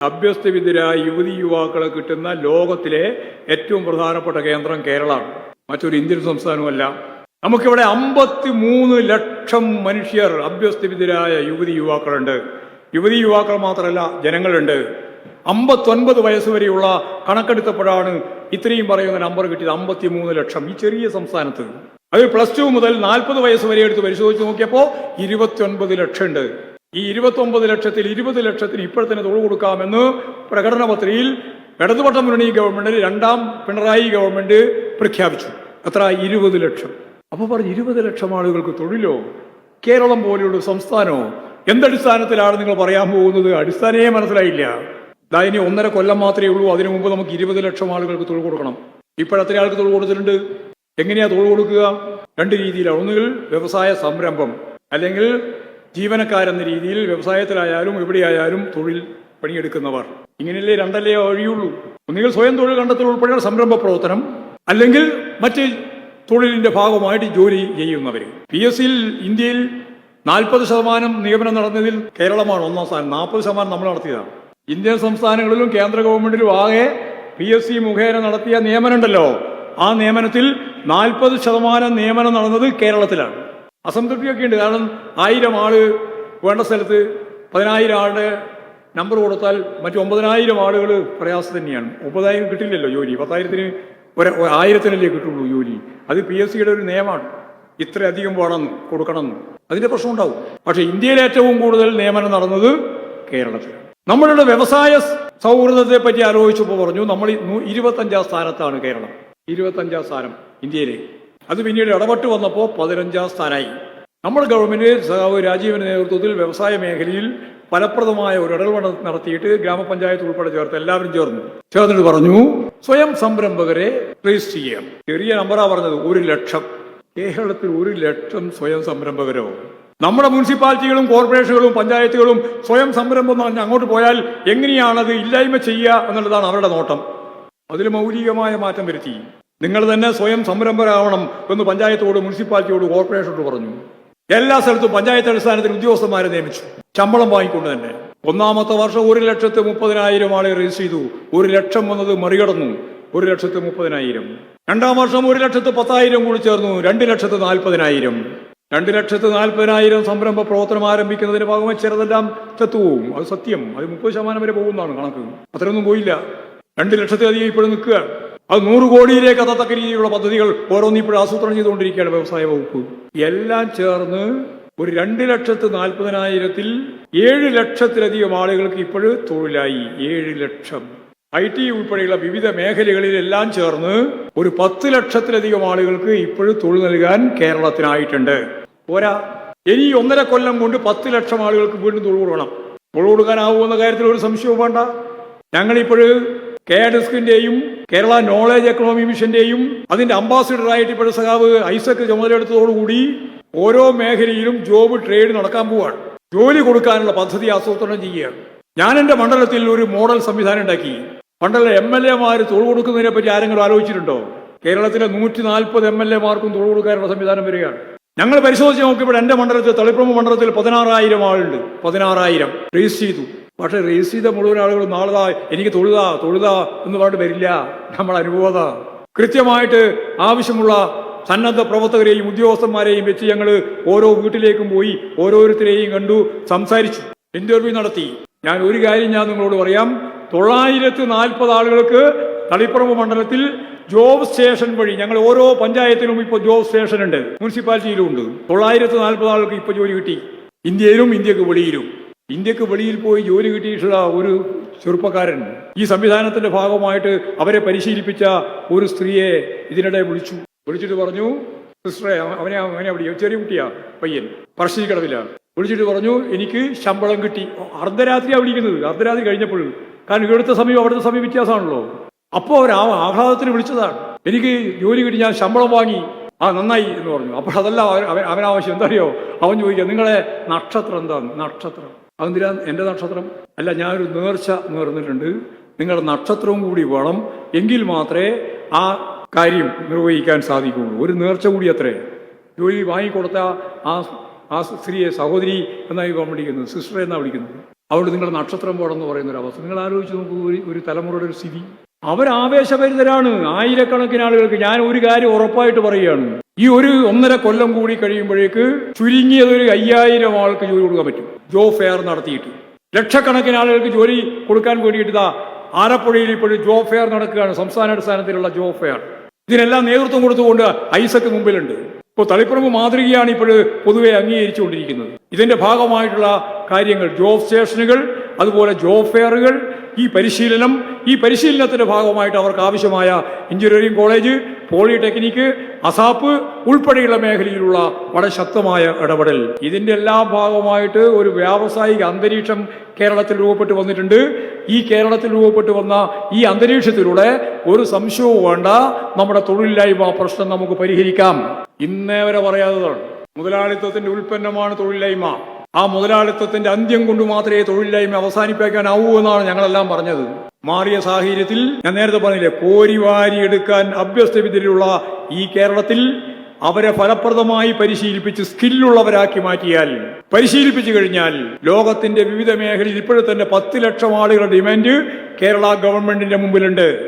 അഭ്യസ്തവിദ്യരായ യുവതി യുവാക്കളെ കിട്ടുന്ന ലോകത്തിലെ ഏറ്റവും പ്രധാനപ്പെട്ട കേന്ദ്രം കേരളമാണ്. മറ്റൊരു ഇന്ത്യൻ സംസ്ഥാനമല്ല നമുക്കിവിടെ അമ്പത്തി മൂന്ന് ലക്ഷം മനുഷ്യർ അഭ്യസ്തവിദ്യരായ യുവതി യുവാക്കളുണ്ട്. യുവതി യുവാക്കൾ മാത്രമല്ല ജനങ്ങളുണ്ട്. അമ്പത്തൊൻപത് വയസ്സ് വരെയുള്ള കണക്കെടുത്തപ്പോഴാണ് ഇത്രയും പറയുന്ന നമ്പർ കിട്ടിയത് അമ്പത്തി മൂന്ന് ലക്ഷം ഈ ചെറിയ സംസ്ഥാനത്ത്. അത് പ്ലസ് ടു മുതൽ നാൽപ്പത് വയസ്സ് വരെ എടുത്ത് പരിശോധിച്ച് നോക്കിയപ്പോൾ ഇരുപത്തിയൊൻപത് ലക്ഷം ഉണ്ട്. ഈ ഇരുപത്തൊമ്പത് ലക്ഷത്തിൽ ഇരുപത് ലക്ഷത്തിന് ഇപ്പോൾ തന്നെ തൊഴിൽ കൊടുക്കാമെന്ന് പ്രകടന പത്രിയിൽ ഇടതുപക്ഷ മുന്നണി ഗവൺമെന്റ് രണ്ടാം പിണറായി ഗവൺമെന്റ് പ്രഖ്യാപിച്ചു. അത്ര ഇരുപത് ലക്ഷം. അപ്പോൾ പറഞ്ഞു ഇരുപത് ലക്ഷം ആളുകൾക്ക് തൊഴിലോ കേരളം പോലെയുള്ള സംസ്ഥാനമോ എന്തടിസ്ഥാനത്തിലാണ് നിങ്ങൾ പറയാൻ പോകുന്നത്? അടിസ്ഥാനേ മനസ്സിലായില്ല. ഇനി ഒന്നര കൊല്ലം മാത്രമേ ഉള്ളൂ. അതിനു മുമ്പ് നമുക്ക് ഇരുപത് ലക്ഷം ആളുകൾക്ക് തൊഴിൽ കൊടുക്കണം. ഇപ്പോഴത്ര ആൾക്ക് തൊഴിൽ കൊടുത്തിട്ടുണ്ട്? എങ്ങനെയാ തൊഴിൽ കൊടുക്കുക? രണ്ട് രീതിയിലാണ്. ഒന്നുകിൽ വ്യവസായ സംരംഭം അല്ലെങ്കിൽ ജീവനക്കാരെന്ന രീതിയിൽ വ്യവസായത്തിലായാലും എവിടെയായാലും തൊഴിൽ പണിയെടുക്കുന്നവർ. ഇങ്ങനെയല്ലേ രണ്ടല്ലേ വഴിയുള്ളൂ? ഒന്നുകിൽ സ്വയം തൊഴിൽ കണ്ടെത്തൽ ഉൾപ്പെടെയുള്ള സംരംഭ പ്രവർത്തനം അല്ലെങ്കിൽ മറ്റ് തൊഴിലിന്റെ ഭാഗമായിട്ട് ജോലി ചെയ്യുന്നവർ. പി എസ് സിയിൽ ഇന്ത്യയിൽ നാൽപ്പത് ശതമാനം നിയമനം നടന്നതിൽ കേരളമാണ് ഒന്നാം സ്ഥാനം. നാൽപ്പത് ശതമാനം നമ്മൾ നടത്തിയതാണ്. ഇന്ത്യൻ സംസ്ഥാനങ്ങളിലും കേന്ദ്ര ഗവൺമെന്റിലും ആകെ പി എസ് സി മുഖേന നടത്തിയ നിയമനമുണ്ടല്ലോ ആ നിയമനത്തിൽ നാൽപ്പത് ശതമാനം നിയമനം നടന്നത് കേരളത്തിലാണ്. അസംതൃപ്തിയൊക്കെ ഉണ്ട് കാരണം ആയിരം ആൾ വേണ്ട സ്ഥലത്ത് പതിനായിരം ആളുടെ നമ്പർ കൊടുത്താൽ മറ്റു ഒമ്പതിനായിരം ആളുകൾ പ്രയാസം തന്നെയാണ്. ഒമ്പതായിരം കിട്ടില്ലല്ലോ ജോലി. പത്തായിരത്തിന് ഒരു ആയിരത്തിനല്ലേ കിട്ടുള്ളൂ ജോലി. അത് പി എസ് സിയുടെ ഒരു നിയമമാണ്. ഇത്രയധികം വേണം കൊടുക്കണം അതിന്റെ പ്രശ്നം ഉണ്ടാവും പക്ഷേ ഇന്ത്യയിൽ ഏറ്റവും കൂടുതൽ നിയമനം നടന്നത് കേരളത്തിൽ. നമ്മളുടെ വ്യവസായ സൗഹൃദത്തെ പറ്റി ആലോചിച്ചപ്പോൾ പറഞ്ഞു നമ്മൾ ഇരുപത്തഞ്ചാം സ്ഥാനത്താണ് കേരളം. ഇരുപത്തഞ്ചാം സ്ഥാനം ഇന്ത്യയിലെ. അത് പിന്നീട് ഇടപെട്ട് വന്നപ്പോൾ പതിനഞ്ചാം സ്ഥാനമായി നമ്മുടെ ഗവൺമെന്റ് സഖാവ് രാജീവിന്റെ നേതൃത്വത്തിൽ വ്യവസായ മേഖലയിൽ ഫലപ്രദമായ ഒരു ഇടപെടൽ നടത്തിയിട്ട് ഗ്രാമപഞ്ചായത്ത് ഉൾപ്പെടെ ചേർത്ത് എല്ലാവരും ചേർന്നു. ചേർന്നിട്ട് പറഞ്ഞു സ്വയം സംരംഭകരെ രജിസ്റ്റർ ചെയ്യാം. ചെറിയ നമ്പറാ പറഞ്ഞത് ഒരു ലക്ഷം. കേരളത്തിൽ ഒരു ലക്ഷം സ്വയം സംരംഭകരോ? നമ്മുടെ മുനിസിപ്പാലിറ്റികളും കോർപ്പറേഷനുകളും പഞ്ചായത്തുകളും സ്വയം സംരംഭം എന്ന് പറഞ്ഞ് അങ്ങോട്ട് പോയാൽ എങ്ങനെയാണത് ഇല്ലായ്മ ചെയ്യുക എന്നുള്ളതാണ് അവരുടെ നോട്ടം. അതിൽ മൗലികമായ മാറ്റം വരുത്തി. നിങ്ങൾ തന്നെ സ്വയം സംരംഭരാവണം എന്ന് പഞ്ചായത്തോട് മുനിസിപ്പാലിറ്റിയോട് കോർപ്പറേഷനോട് പറഞ്ഞു. എല്ലാ സ്ഥലത്തും പഞ്ചായത്ത് അടിസ്ഥാനത്തിൽ ഉദ്യോഗസ്ഥന്മാരെ നിയമിച്ചു. ശമ്പളം വാങ്ങിക്കൊണ്ട് തന്നെ. ഒന്നാമത്തെ വർഷം ഒരു ലക്ഷത്തി മുപ്പതിനായിരം ആളെ രജിസ്റ്റർ ചെയ്തു. ഒരു ലക്ഷം വന്നത് മറികടന്നു. ഒരു ലക്ഷത്തി മുപ്പതിനായിരം. രണ്ടാം വർഷം ഒരു ലക്ഷത്തി പത്തായിരം കൂടി ചേർന്നു. രണ്ട് ലക്ഷത്തി നാൽപ്പതിനായിരം. രണ്ട് ലക്ഷത്തി നാൽപ്പതിനായിരം സംരംഭ പ്രവർത്തനം ആരംഭിക്കുന്നതിന് ഭാഗമായി ചിലതെല്ലാം ചത്തുപോകും അത് സത്യം. അത് മുപ്പത് ശതമാനം വരെ പോകുന്നതാണ് കണക്ക്. അത്രയൊന്നും പോയില്ല. രണ്ട് ലക്ഷത്തിലധികം ഇപ്പോഴും നിൽക്കുകയാണ് അത് നൂറ് കോടിയിലേക്ക് എത്തത്തക്ക രീതിയിലുള്ള പദ്ധതികൾ ഓരോന്നും ഇപ്പോൾ ആസൂത്രണം ചെയ്തുകൊണ്ടിരിക്കുകയാണ് വ്യവസായ വകുപ്പ്. എല്ലാം ചേർന്ന് ഒരു രണ്ട് ലക്ഷത്തി നാൽപ്പതിനായിരത്തിൽ ഏഴ് ലക്ഷത്തിലധികം ആളുകൾക്ക് ഇപ്പോഴും തൊഴിലായി. ഏഴ് ലക്ഷം. ഐ ടി ഉൾപ്പെടെയുള്ള വിവിധ മേഖലകളിലെല്ലാം ചേർന്ന് ഒരു പത്ത് ലക്ഷത്തിലധികം ആളുകൾക്ക് ഇപ്പോഴും തൊഴിൽ നൽകാൻ കേരളത്തിനായിട്ടുണ്ട്. പോരാ. ഇനി ഒന്നര കൊല്ലം കൊണ്ട് പത്ത് ലക്ഷം ആളുകൾക്ക് വീണ്ടും തൊഴിൽ കൊടുക്കണം. തൊഴിൽ കൊടുക്കാനാവുമെന്ന കാര്യത്തിൽ ഒരു സംശയവും വേണ്ട. ഞങ്ങളിപ്പോഴും കെ ഡെസ്കിന്റെയും കേരള നോളേജ് എക്കണോമി മിഷന്റെയും അതിന്റെ അംബാസിഡറായിട്ട് ഇപ്പോഴത്തെ സഖാവ് ഐസക് ചുമതലയെടുത്തതോടുകൂടി ഓരോ മേഖലയിലും ജോബ് ട്രേഡ് നടക്കാൻ പോവാണ്. ജോലി കൊടുക്കാനുള്ള പദ്ധതി ആസൂത്രണം ചെയ്യുകയാണ്. ഞാൻ എന്റെ മണ്ഡലത്തിൽ ഒരു മോഡൽ സംവിധാനം ഉണ്ടാക്കി. മണ്ഡല എം എൽ എമാർ തൊഴിൽ കൊടുക്കുന്നതിനെ പറ്റി ആരെങ്കിലും ആലോചിച്ചിട്ടുണ്ടോ? കേരളത്തിലെ നൂറ്റി നാൽപ്പത് എം എൽ എമാർക്കും തൊഴിൽ കൊടുക്കാനുള്ള സംവിധാനം വരികയാണ്. ഞങ്ങൾ പരിശോധിച്ച് നോക്കിയപ്പോൾ എന്റെ മണ്ഡലത്തിൽ തളിപ്രമ മണ്ഡലത്തിൽ പതിനാറായിരം ആളുണ്ട്. പതിനാറായിരം. രജിസ്റ്റർ ചെയ്തു. പക്ഷെ രജിസ്റ്റർ ചെയ്ത മുഴുവൻ ആളുകൾ നാളതാ എനിക്ക് തൊഴുതാ തൊഴുതാ എന്ന് പറഞ്ഞിട്ട് വരില്ല. നമ്മൾ അനുഭവത കൃത്യമായിട്ട് ആവശ്യമുള്ള സന്നദ്ധ പ്രവർത്തകരെയും ഉദ്യോഗസ്ഥന്മാരെയും വെച്ച് ഞങ്ങൾ ഓരോ വീട്ടിലേക്കും പോയി ഓരോരുത്തരെയും കണ്ടു സംസാരിച്ചു ഇന്റർവ്യൂ നടത്തി. ഞാൻ ഒരു കാര്യം ഞാൻ നിങ്ങളോട് പറയാം. തൊള്ളായിരത്തി നാൽപ്പത് ആളുകൾക്ക് തളിപ്പറമ്പ് മണ്ഡലത്തിൽ ജോബ് സ്റ്റേഷൻ വഴി ഞങ്ങൾ ഓരോ പഞ്ചായത്തിലും ഇപ്പോൾ ജോബ് സ്റ്റേഷൻ ഉണ്ട്. മുനിസിപ്പാലിറ്റിയിലും ഉണ്ട്. തൊള്ളായിരത്തി നാൽപ്പത് ആളുകൾക്ക് ഇപ്പോൾ ജോലി കിട്ടി. ഇന്ത്യയിലും ഇന്ത്യയ്ക്ക് വെളിയിലും. ഇന്ത്യയ്ക്ക് വെളിയിൽ പോയി ജോലി കിട്ടിയിട്ടുള്ള ഒരു ചെറുപ്പക്കാരൻ ഈ സംവിധാനത്തിന്റെ ഭാഗമായിട്ട് അവരെ പരിശീലിപ്പിച്ച ഒരു സ്ത്രീയെ ഇതിനിടെ വിളിച്ചു. വിളിച്ചിട്ട് പറഞ്ഞു സിസ്റ്ററെ അവനെ അവനെ അവിടെ ചെറിയ കുട്ടിയാ പയ്യൻ. പറശ്ശിനിക്കടവില്ല വിളിച്ചിട്ട് പറഞ്ഞു എനിക്ക് ശമ്പളം കിട്ടി. അർദ്ധരാത്രിയാണ് വിളിക്കുന്നത്. അർദ്ധരാത്രി കഴിഞ്ഞപ്പോൾ കാരണം ഇവിടുത്തെ സമയം അവിടുത്തെ സമയം വ്യത്യാസമാണല്ലോ. അപ്പോൾ അവർ ആ ആഹ്ലാദത്തിന് വിളിച്ചതാണ്. എനിക്ക് ജോലി കിട്ടി ഞാൻ ശമ്പളം വാങ്ങി. ആ നന്നായി എന്ന് പറഞ്ഞു. അപ്പോൾ അതല്ല അവൻ- അവനാവശ്യം. എന്താ അറിയോ? അവൻ ചോദിക്കുക നിങ്ങളെ നക്ഷത്രം എന്താണ് നക്ഷത്രം. അതെന്തിനാ? എന്റെ നക്ഷത്രം. അല്ല ഞാനൊരു നേർച്ച നേർന്നിട്ടുണ്ട്. നിങ്ങളുടെ നക്ഷത്രവും കൂടി വേണം എങ്കിൽ മാത്രമേ ആ കാര്യം നിർവഹിക്കാൻ സാധിക്കുകയുള്ളൂ. ഒരു നേർച്ച കൂടി അത്രേ. ജോലി വാങ്ങിക്കൊടുത്ത ആ ആ സ്ത്രീയെ സഹോദരി എന്നായി വിളിക്കുന്നത് സിസ്റ്റർ എന്നാണ് വിളിക്കുന്നത്. അവിടെ നിങ്ങളുടെ നക്ഷത്രം പോടെന്ന് പറയുന്ന ഒരു അവസ്ഥ. നിങ്ങൾ ആലോചിച്ച് നോക്കൂ ഒരു ഒരു തലമുറയുടെ ഒരു സ്ഥിതി. അവരാവേശഭരിതരാണ്. ആയിരക്കണക്കിന് ആളുകൾക്ക് ഞാൻ ഒരു കാര്യം ഉറപ്പായിട്ട് പറയുകയാണ്. ഈ ഒരു ഒന്നര കൊല്ലം കൂടി കഴിയുമ്പോഴേക്ക് ചുരുങ്ങിയത് ഒരു അയ്യായിരം ആൾക്ക് ജോലി കൊടുക്കാൻ പറ്റും. ജോ ഫെയർ നടത്തിയിട്ട്. ലക്ഷക്കണക്കിന് ആളുകൾക്ക് ജോലി കൊടുക്കാൻ വേണ്ടിയിട്ട് ആലപ്പുഴയിൽ ഇപ്പോഴും ജോ ഫെയർ നടക്കുകയാണ് സംസ്ഥാന അടിസ്ഥാനത്തിലുള്ള ജോ ഫെയർ. ഇതിനെല്ലാം നേതൃത്വം കൊടുത്തുകൊണ്ട് ഐസക്ക് മുമ്പിലുണ്ട്. ഇപ്പോൾ തളിപ്പറമ്പ് മാതൃകയാണ് ഇപ്പോൾ പൊതുവെ അംഗീകരിച്ചുകൊണ്ടിരിക്കുന്നത്. ഇതിന്റെ ഭാഗമായിട്ടുള്ള കാര്യങ്ങൾ ജോബ് സ്റ്റേഷനുകൾ അതുപോലെ ജോബ് ഫെയറുകൾ ഈ പരിശീലനം ഈ പരിശീലനത്തിന്റെ ഭാഗമായിട്ട് അവർക്ക് ആവശ്യമായ എഞ്ചിനീയറിംഗ് കോളേജ് പോളിടെക്നിക്ക് അസാപ്പ് ഉൾപ്പെടെയുള്ള മേഖലയിലുള്ള വളരെ ശക്തമായ ഇടപെടൽ. ഇതിന്റെ എല്ലാ ഭാഗമായിട്ട് ഒരു വ്യാവസായിക അന്തരീക്ഷം കേരളത്തിൽ രൂപപ്പെട്ടു വന്നിട്ടുണ്ട്. ഈ കേരളത്തിൽ രൂപപ്പെട്ടു വന്ന ഈ അന്തരീക്ഷത്തിലൂടെ ഒരു സംശയവും വേണ്ട. നമ്മുടെ തൊഴിലില്ലായ്മ പ്രശ്നം നമുക്ക് പരിഹരിക്കാം. ഇന്നേ വരെ പറയാത്തതാണ്. മുതലാളിത്തത്തിന്റെ ഉൽപ്പന്നമാണ് തൊഴിലില്ലായ്മ. ആ മുതലാളിത്തത്തിന്റെ അന്ത്യം കൊണ്ട് മാത്രമേ തൊഴിലില്ലായ്മ അവസാനിപ്പിക്കാനാവൂ എന്നാണ് ഞങ്ങളെല്ലാം പറഞ്ഞത്. മാറിയ സാഹചര്യത്തിൽ ഞാൻ നേരത്തെ പറഞ്ഞില്ലേ കോരിവാരി എടുക്കാൻ അഭ്യസ്തവിദ്യയിലുള്ള ഈ കേരളത്തിൽ അവരെ ഫലപ്രദമായി പരിശീലിപ്പിച്ച് സ്കില്ലുള്ളവരാക്കി മാറ്റിയാൽ പരിശീലിപ്പിച്ചു കഴിഞ്ഞാൽ ലോകത്തിന്റെ വിവിധ മേഖലയിൽ ഇപ്പോഴത്തെ തന്നെ പത്ത് ലക്ഷം ആളുകളുടെ ഡിമാൻഡ് കേരള ഗവൺമെന്റിന്റെ മുമ്പിലുണ്ട്.